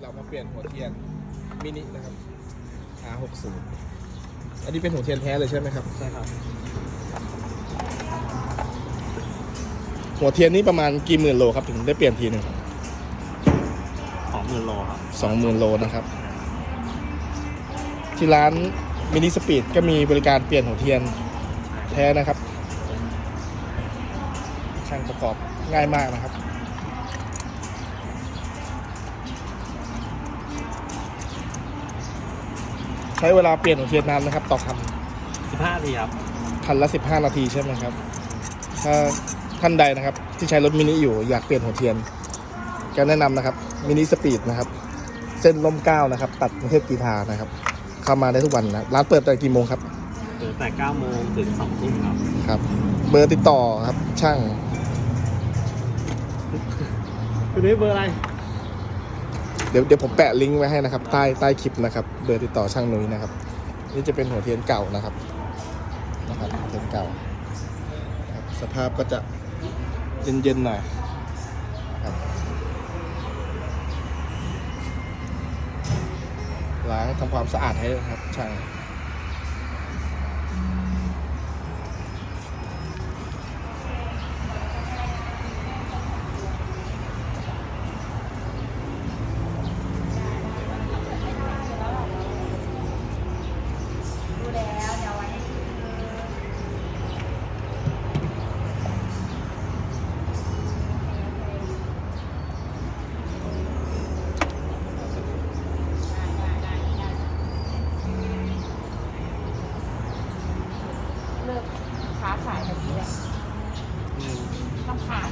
เรามาเปลี่ยนหัวเทียนมินินะครับ R60 อันนี้เป็นหัวเทียนแท้เลยใช่ไหมครับ ใช่ครับ หัวเทียนนี่ประมาณกี่หมื่นโลครับถึงได้เปลี่ยนทีหนึ่งสองหมื่นโลครับสองหมื่นโลนะครับ ที่ร้านมินิสปีดก็มีบริการเปลี่ยนหัวเทียนแท้นะครับ ช่างประกอบง่ายมากนะครับ ใช้เวลาเปลี่ยนหัวเทียนนานนะครับ ต่อคันสิบห้าทีครับ คันละ15นาทีใช่ไหมครับ ถ้าท่านใดนะครับ ที่ใช้รถมินิอยู่อยากเปลี่ยนหัวเทียนก็แนะนำนะครับมินิสปีดนะครับ เส้นล่มเกล้านะครับ ตัดกรุงเทพกีทานะครับ เข้ามาได้ทุกวันนะร้านเปิดแต่กี่โมงครับเปิดแต่เก้าโมงถึงสองทุ่มครับครับ เบอร์ติดต่อครับช่างคุณนุ้ยเบอร์อะไรเดี๋ยวเดี๋ยวผมแปะลิงก์ไว้ให้นะครับ ใต้ใต้คลิปนะครับเบอร์ติดต่อช่างนุ้ยนะครับ นี่จะเป็นหัวเทียนเก่านะครับนะครับหัวเทียนเก่าครับสภาพก็จะเย็นๆหน่อยนะครับล้างทำความสะอาดให้นะครับช่าง ค้าขายแบบนี้แหละลำพัง